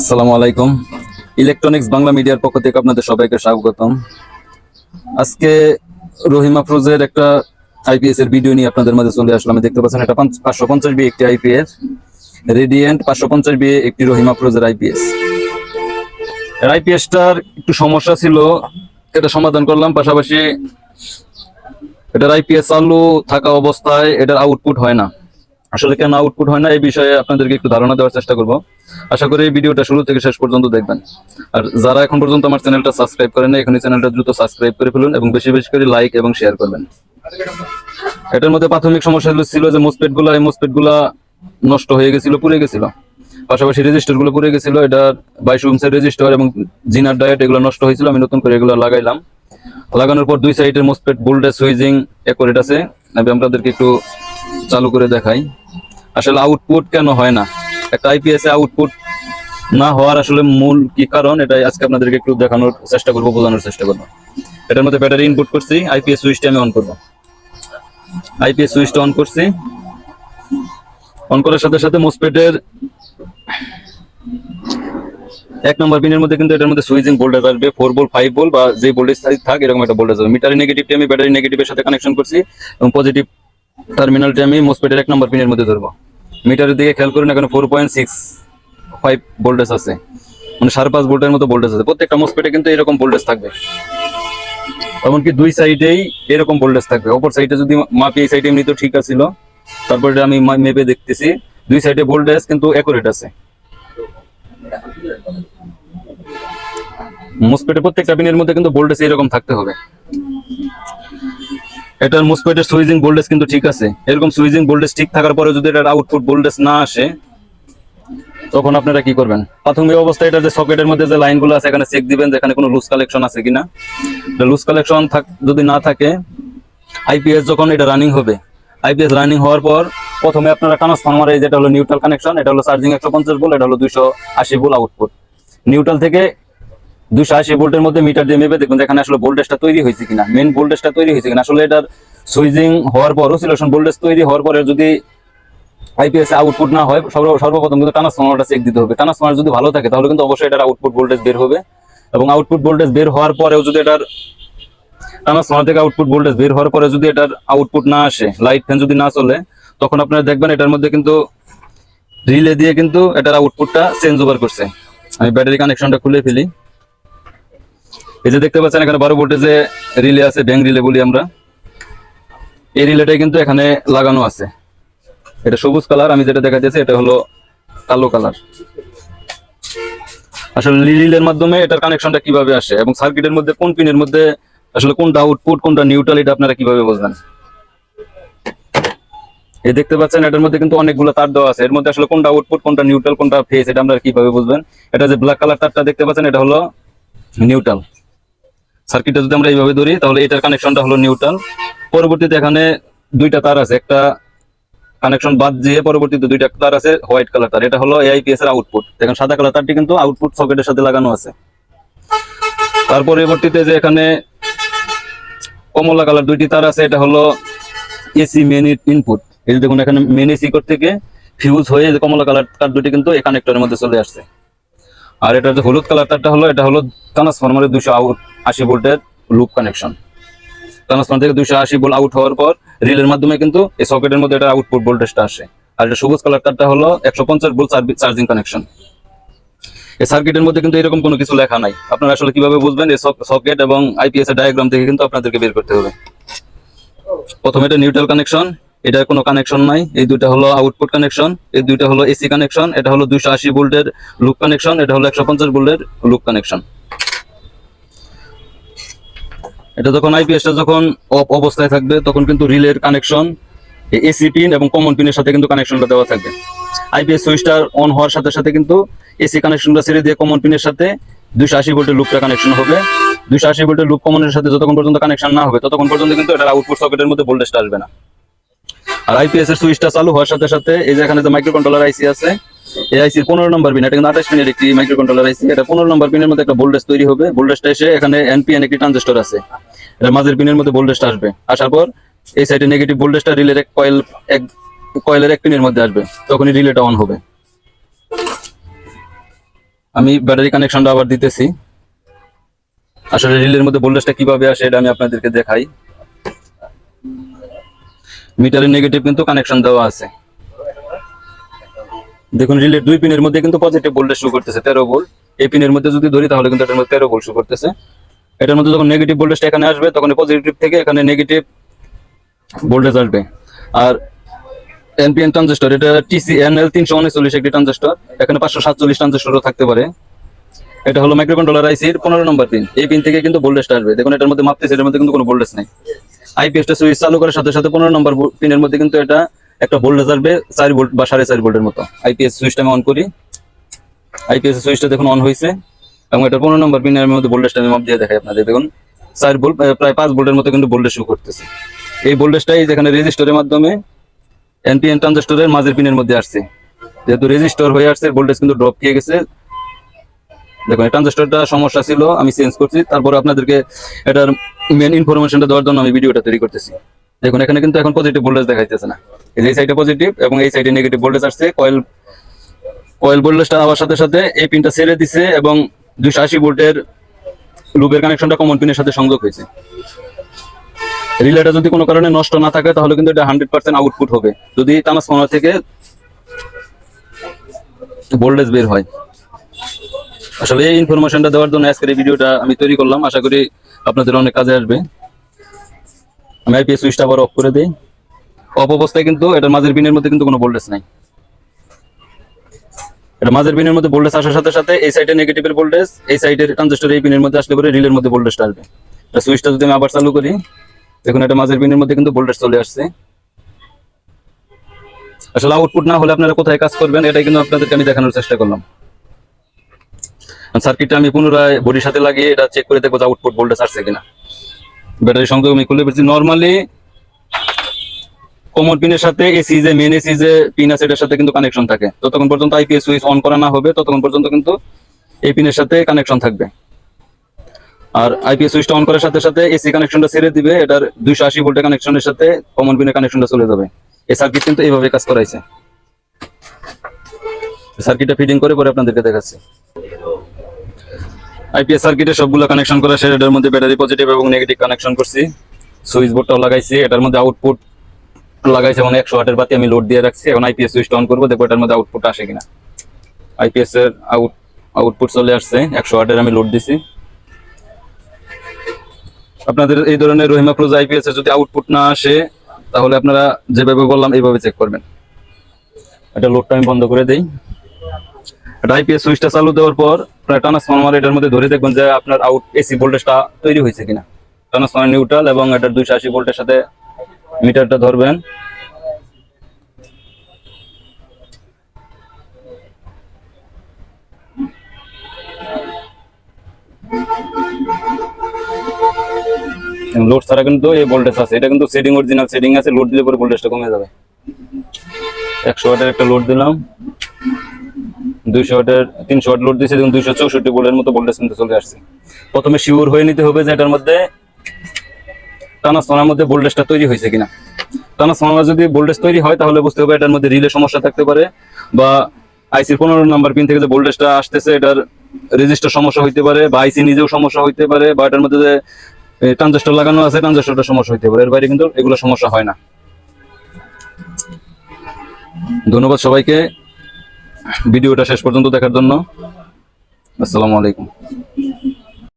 আসসালামু আলাইকুম। ইলেকট্রনিক্স বাংলা মিডিয়ার পক্ষ থেকে আপনাদের সবাইকে স্বাগতম। আজকে রহিম আফরোজের একটা আইপিএস এর ভিডিও নিয়ে আপনাদের মাঝে চলে আসলাম। আমি দেখতে পাচ্ছেন এটা পাঁচশো পঞ্চাশ বি একটি আইপিএস রেডিয়েন্ট পাঁচশো পঞ্চাশ বি একটি রহিম আফরোজের আইপিএস এর আইপিএসটার একটু সমস্যা ছিল, এটা সমাধান করলাম। পাশাপাশি এটার আইপিএস চালু থাকা অবস্থায় এটার আউটপুট হয় না। আসলে কেন আউটপুট হয় না, এই বিষয়ে আপনাদেরকে একটু ধারণা দেওয়ার চেষ্টা করব। আশা করি এই ভিডিওটা শুরু থেকে শেষ পর্যন্ত দেখবেন। আর যারা এখন পর্যন্ত আমার চ্যানেলটা সাবস্ক্রাইব করেন এখন চ্যানেলটা দ্রুত সাবস্ক্রাইব করে ফেলুন এবং বেশি বেশি করে লাইক এবং শেয়ার করবেন। এটার মধ্যে প্রাথমিক সমস্যা ছিল যে মোসপেটগুলা এই মোসপেটগুলা নষ্ট হয়ে গেছিল, পুড়ে গেছিল। পাশাপাশি রেজিস্টারগুলো পুড়ে গেছিল, এটা বাইশ উমসের রেজিস্টার এবং জিনার ডায়েট এগুলো নষ্ট হয়েছিল, আমি নতুন করে এগুলো লাগাইলাম। লাগানোর পর দুই সাইডের মোসপেট বোল্ডে সুইজিং একরেট আছে। আমি আপনাদেরকে একটু চালু করে দেখাই। আসলে আউটপুট কেন হয় না? একটা আইপিএস এ আউটপুট না হওয়ার আসলে মূল কি কারণ, এটাই আজকে আপনাদেরকে একটু দেখানোর চেষ্টা করব, বোঝানোর চেষ্টা করব। এটার মধ্যে ব্যাটারি ইনপুট করছি আইপিএস সুইচটা আমি অন করব। আইপিএস সুইচটা অন করছি। অন করার সাথে সাথে মোসপেটের এক নম্বর পিনের মধ্যে কিন্তু এটার মধ্যে সুইচিং ভোল্টেজ আসবে ফোর ভোল্ট ফাইভ ভোল্ট বা যে ভোল্টেজ থাক, এরকম একটা ভোল্টেজ হবে মিটারি নেগেটিভটি আমি ব্যাটারি নেগেটিভের সাথে কানেকশন করছি এবং পজিটিভ টার্মিনালটি আমি মোসপেটের এক নম্বর পিনের মধ্যে ধরবো। মিটারের দিকে খেয়াল করুন, এখানে four point six five voltage আছে। মানে সাড়ে পাঁচ ভোল্টের মতো ভোল্টেজ আছে। প্রত্যেকটা মোসপেটে কিন্তু এরকম ভোল্টেজ থাকবে। এমনকি দুই সাইডেই এরকম ভোল্টেজ থাকবে। অপর সাইডে যদি মাপি এই সাইডে এমনি তো ঠিক আছিল, তারপরে আমি মেপে দেখতেছি, দুই সাইডে ভোল্টেজ কিন্তু একুরেট আছে। মুসপেটের প্রত্যেকটা পিনের মধ্যে কিন্তু ভোল্টেজ এরকম থাকতে হবে। এটার মুসপেটের সুইজিং ভোল্টেজ কিন্তু ঠিক আছে। এরকম সুইজিং ভোল্টেজ ঠিক থাকার পরে যদি এটার আউটপুট ভোল্টেজ না আসে, তখন আপনারা কি করবেন? প্রাথমিক অবস্থায় এটা যে সকেটের মধ্যে যে লাইনগুলো আছে, এখানে চেক দিবেন যে এখানে কোনো লুজ কালেকশন আছে কিনা। লুজ কালেকশন যদি না থাকে আইপিএস যখন এটা রানিং হবে আইপিএস রানিং হওয়ার পর প্রথমে আপনারা ট্রান্সফরমার যেটা হলো নিউট্রাল কানেকশন এটা হলো চার্জিং একশো পঞ্চাশ ভোল্ট এটা হলো দুইশো আশি ভোল্ট আউটপুট নিউট্রাল থেকে দুইশো আশি ভোল্টের মধ্যে মিটার দিয়ে মেপে দেখুন এখানে আসলে ভোল্টেজটা তৈরি হয়েছে কিনা মেন ভোল্টেজটা তৈরি হয়েছে কিনা। আসলে এটার সুইচিং হওয়ার পর অসিলেশন ভোল্টেজ তৈরি হওয়ার পরে যদি আইপিএস আউটপুট না হয় সর্বপ্রথম কিন্তু ট্রান্সফরমারটা চেক দিতে হবে। ট্রান্সফরমার যদি ভালো থাকে, তাহলে কিন্তু অবশ্যই এটার আউটপুট ভোল্টেজ বের হবে এবং আউটপুট ভোল্টেজ বের হওয়ার পরেও যদি এটার ট্রান্সফরমার থেকে আউটপুট ভোল্টেজ বের হওয়ার পরে যদি এটার আউটপুট না আসে লাইট ফ্যান যদি না চলে, তখন আপনারা দেখবেন এটার মধ্যে কিন্তু রিলে দিয়ে কিন্তু এটার আউটপুটটা চেঞ্জ ওভার করছে। আমি ব্যাটারি কানেকশনটা খুলে ফেলি। এই যে দেখতে পাচ্ছেন, এখানে বারো ভোল্টেজে রিলে আছে ব্যাংক রিলে বলি আমরা। এই রিলেটাই কিন্তু এখানে লাগানো আছে। এটা সবুজ কালার আমি যেটা দেখা যাচ্ছে এটা হলো কালো কালার আসলে রিলের মাধ্যমে এটার কানেকশনটা কীভাবে আসে এবং সার্কিটের মধ্যে, কোন পিনের মধ্যে, আসলে কোনটা আউটপুট কোনটা নিউট্রাল এটা আপনারা কীভাবে বুঝবেন এই দেখতে পাচ্ছেন, এটার মধ্যে কিন্তু অনেকগুলো তার দেওয়া আছে। এর মধ্যে আসলে কোনটা আউটপুট কোনটা নিউট্রাল কোনটা ফেস এটা আমরা কীভাবে বুঝবেন? এটা যে ব্ল্যাক কালার তারটা দেখতে পাচ্ছেন, এটা হলো নিউট্রাল সার্কিটটা যদি আমরা এইভাবে ধরি, তাহলে এটার কানেকশনটা হলো নিউটন পরবর্তীতে এখানে দুইটা তার আছে, একটা কানেকশন বাদ দিয়ে পরবর্তীতে দুইটা তার আছে হোয়াইট কালার তার। এটা হলো এআইপিএস এর আউটপুট দেখেন, সাদা কালার তারটি কিন্তু আউটপুট সকেটের সাথে লাগানো আছে। তার পরবর্তীতে যে এখানে কমলা কালার দুইটি তার আছে, এটা হলো এসি মেন ইনপুট এই যে দেখুন, এখানে মেন এসি থেকে ফিউজ হয়ে যে কমলা কালার তার দুটি কিন্তু এই কানেক্টরের মধ্যে চলে আসছে। আর এটা যে হলুদ কালার তারটা হলো, এটা হলো ট্রান্সফরমারের দুশো আউট আশি ভোল্টের লুপ কানেকশন ট্রান্সফরমার থেকে দুশো আশি ভোল্ট আউট হওয়ার পর রিলের মাধ্যমে কিন্তু এই সকেটের মধ্যে এটা আউটপুট ভোল্টেজটা আসে। আর এটা সবুজ কালার তারটা হলো একশো পঞ্চাশ ভোল্ট চার্জিং কানেকশন এই সার্কিটের মধ্যে কিন্তু এরকম কোনো কিছু লেখা নাই। আপনারা আসলে কীভাবে বুঝবেন? এই সকেট এবং আইপিএস এর ডায়াগ্রাম থেকে কিন্তু আপনাদেরকে বের করতে হবে। প্রথমে এটা নিউট্রাল কানেকশন এটার কোনো কানেকশন নাই। এই দুইটা হলো আউটপুট কানেকশন এই দুইটা হলো এসি কানেকশন এটা হলো দুইশো আশি ভোল্টের লুপ কানেকশন এটা হলো একশো পঞ্চাশ ভোল্টের লুপ কানেকশন এটা যখন আইপিএসটা যখন অফ অবস্থায় থাকবে, তখন কিন্তু রিলের কানেকশন এসি পিন এবং কমন পিনের সাথে কিন্তু কানেকশনটা দেওয়া থাকবে। আইপিএস সুইচটা অন হওয়ার সাথে সাথে কিন্তু এসি কানেকশনটা ছেড়ে দিয়ে কমন পিনের সাথে দুইশো আশি ভোল্টের লুপটা কানেকশন হবে। দুইশো আশি ভোল্টের লুপ কমনের সাথে যতক্ষণ পর্যন্ত কানেকশন না হবে, ততক্ষণ পর্যন্ত কিন্তু এটার আউটপুট সকেটের মধ্যে ভোল্টেজটা আসবে না। আর আইপিএস এর সুইচটা চালু হওয়ার সাথে সাথে এই যে এখানে যে মাইক্রো কন্ট্রোলার আইসি আছে, এই আইসির পনেরো নম্বর পিন এটা কিন্তু আঠাশ পিনের একটি মাইক্রো কন্ট্রোলার আইসি এটা পনেরো নম্বর পিনের মধ্যে একটা ভোল্টেজ তৈরি হবে। ভোল্টেজটা এসে এখানে এনপিএন একটি ট্রানজিস্টর আছে। এটা মাঝের পিনের মধ্যে ভোল্টেজটা আসবে। আসার পর এই সাইডে নেগেটিভ ভোল্টেজটা রিলের এক কয়েল এক কয়েলের এক পিনের মধ্যে আসবে। তখনই রিলেটা অন হবে। আমি ব্যাটারি কানেকশনটা আবার দিতেছি। আসলে রিলের মধ্যে ভোল্টেজটা কীভাবে আসে এটা আমি আপনাদেরকে দেখাই। মিটারের নেগেটিভ কিন্তু কানেকশন দেওয়া আছে। দেখুন রিলের দুই পিনের মধ্যে কিন্তু পজিটিভ ভোল্টেজ শো করতেছে, তেরো ভোল্ট এই পিনের মধ্যে যদি ধরি তাহলে কিন্তু এটার মধ্যে তেরো ভোল্ট শো করতেছে। এটার মধ্যে যখন নেগেটিভ ভোল্টেজটা এখানে আসবে, তখন পজিটিভ থেকে এখানে নেগেটিভ ভোল্টেজ আসবে। আর এনপিএন ট্রানজিস্টর এটা টিসি এনএল তিনশো উনচল্লিশ একটি ট্রানজিস্টর এখানে পাঁচশো সাতচল্লিশ ট্রানজিস্টরও থাকতে পারে। এটা হলো মাইক্রোকন্ট্রোলার আইসির পনেরো নম্বর পিন এই পিন থেকে কিন্তু ভোল্টেজটা আসবে। দেখুন, এটার মধ্যে মাপতেছে, এটার মধ্যে কিন্তু কোনো ভোল্টেজ নাই। আইপিএসটা সুইচ চালু করার সাথে সাথে পনেরো নম্বর পিনের মধ্যে কিন্তু এটা একটা ভোল্টেজ আসবে চার ভোল্ট বা সাড়ে চার ভোল্টের মতো। আইপিএস সুইচটা আমি অন করি। আইপিএস সুইচটা দেখুন অন হয়েছে এবং এটা পনেরো নম্বর পিনের মধ্যে ভোল্টেজটা মাপ দিয়ে দেখাই আপনাদের, দেখুন। চার ভোল্ট প্রায় পাঁচ ভোল্টের মতো কিন্তু ভোল্টেজ শো করতেছে। এই ভোল্টেজটাই যেখানে রেজিস্টরের মাধ্যমে এনপিএন ট্রানজিস্টরের মাঝের পিনের মধ্যে আসছে। যেহেতু রেজিস্টর হয়ে আসছে ভোল্টেজ কিন্তু ড্রপ খেয়ে গেছে। দেখুন, এই ট্রানজিস্টরটা সমস্যা ছিল, আমি চেঞ্জ করছি। তারপর আপনাদেরকে এটার মেন ইনফরমেশনটা দেওয়ার জন্য আমি ভিডিওটা তৈরি করতেছি। দেখুন, এখানে কিন্তু এখন পজিটিভ ভোল্টেজ দেখাইতেছে না। এই সাইডে পজিটিভ এবং এই সাইডে নেগেটিভ ভোল্টেজ আসছে। কয়েল কয়েল ভোল্টেজটা হওয়ার সাথে সাথে এই পিনটা ছেড়ে দিছে এবং দুইশো আশি ভোল্টের লুপের কানেকশনটা কমন পিনের সাথে সংযোগ হয়েছে। রিলেটা যদি কোনো কারণে নষ্ট না থাকে, তাহলে কিন্তু এটা হান্ড্রেড পার্সেন্ট আউটপুট হবে। যদি ট্রান্সফর্মার থেকে ভোল্টেজ বের হয়। আসলে এই ইনফরমেশনটা দেওয়ার জন্য আজকের এই ভিডিওটা আমি তৈরি করলাম। আশা করি আপনাদের অনেক কাজে আসবে। আমি আইপিএস সুইচটা আবার অফ করে দিই। অফ অবস্থায় কিন্তু এটার মাঝের পিনের মধ্যে কিন্তু কোনো ভোল্টেজ নাই। এটা মাঝের পিনের মধ্যে ভোল্টেজ আসার সাথে সাথে এই সাইডে নেগেটিভের ভোল্টেজ এই সাইডের ট্রানজিস্টর এই পিনের মধ্যে আসলে পরে রিলের মধ্যে ভোল্টেজটা আসবে। সুইচটা যদি আমি আবার চালু করি, দেখুন এটা মাঝের পিনের মধ্যে কিন্তু ভোল্টেজ চলে আসছে। আসলে আউটপুট না হলে আপনারা কোথায় কাজ করবেন, এটাই কিন্তু আপনাদেরকে আমি দেখানোর চেষ্টা করলাম। সার্কিটটা আমি পুনরায় বডির সাথে লাগিয়ে এটা চেক করে দেখব আউটপুট ভোল্টেজ আসছে কিনা। ব্যাটারি সংযোগ আমি খুলে পেয়েছি নর্মালি কমন পিনের সাথে এসি যে মেন এসি যে পিন আছে, এটার সাথে কিন্তু কানেকশন থাকে। যতক্ষণ পর্যন্ত আইপিএস সুইচ অন করা না হবে, ততক্ষণ পর্যন্ত কিন্তু এই পিনের সাথে কানেকশন থাকবে। আর আইপিএস সুইচটা অন করার সাথে সাথে এসি কানেকশনটা ছেড়ে দিবে, এটার দুইশো আশি ভোল্টের কানেকশনের সাথে কমন পিনের কানেকশনটা চলে যাবে। এই সার্কিট কিন্তু এইভাবে কাজ করাইছে। সার্কিটটা ফিটিং করে পরে আপনাদেরকে দেখাচ্ছি। আইপিএস সার্কিটে সবগুলো কানেকশন করা সেটার মধ্যে ব্যাটারি পজিটিভ এবং নেগেটিভ কানেকশন করছি। সুইচ বোর্ডটাও লাগাইছি, এটার মধ্যে আউটপুট লাগাইছি এবং একশো ওয়াটের বাতি আমি লোড দিয়ে রাখছি। এখন আইপিএস সুইচটা অন করব, দেখব এটার মধ্যে আউটপুট আসে কিনা। আইপিএস এর আউট আউটপুট চলে আসছে, একশো ওয়াটের আমি লোড দিছি। আপনাদের এই ধরনের রহিমা প্রোজ আইপিএস এর যদি আউটপুট না আসে, তাহলে আপনারা যেভাবে বললাম, এইভাবে চেক করবেন। এটা লোডটা আমি বন্ধ করে দেই। এটা আইপিএস সুইচটা চালু দেওয়ার পর, প্রায় ট্রান্সফরমার এটার মধ্যে ধরে দেখবেন যে আপনার আউট এসি ভোল্টেজটা তৈরি হয়েছে কিনা। ট্রান্সফরমার নিউট্রাল এবং এটার দুইশো আশি ভোল্টের সাথে মিটারটা ধরবেন। লোড ছাড়া কিন্তু এই ভোল্টেজ আছে। এটা কিন্তু সেটিং অরিজিনাল সেটিং আছে লোড দিলে পরে ভোল্টেজটা কমে যাবে। একশো ওয়াটের একটা লোড দিলাম। দুইশো ওয়াটের, তিনশো ওয়াট লোড দিয়েছে দেখুন দুইশো চৌষট্টি ভোল্টের মতো ভোল্টেজ কিন্তু চলে আসছে। প্রথমে শিওর হয়ে নিতে হবে যে এটার মধ্যে ট্রান্সফর্মার মধ্যে ভোল্টেজটা তৈরি হয়েছে কিনা? ট্রান্সফর্মার যদি ভোল্টেজ তৈরি হয়, তাহলে বুঝতে হবে এটার মধ্যে রিলে সমস্যা থাকতে পারে, বা আইসির পনেরো নাম্বার পিন থেকে যে ভোল্টেজটা আসতেছে, এটার রেজিস্টার সমস্যা হইতে পারে, বা আইসি নিজেও সমস্যা হইতে পারে, বা এটার মধ্যে যে ট্রানজিস্টর লাগানো আছে ট্রানজিস্টরটা সমস্যা হইতে পারে। এর বাইরে কিন্তু এগুলো সমস্যা হয় না। ধন্যবাদ সবাইকে ভিডিওটা শেষ পর্যন্ত দেখার জন্য। আসসালামু আলাইকুম।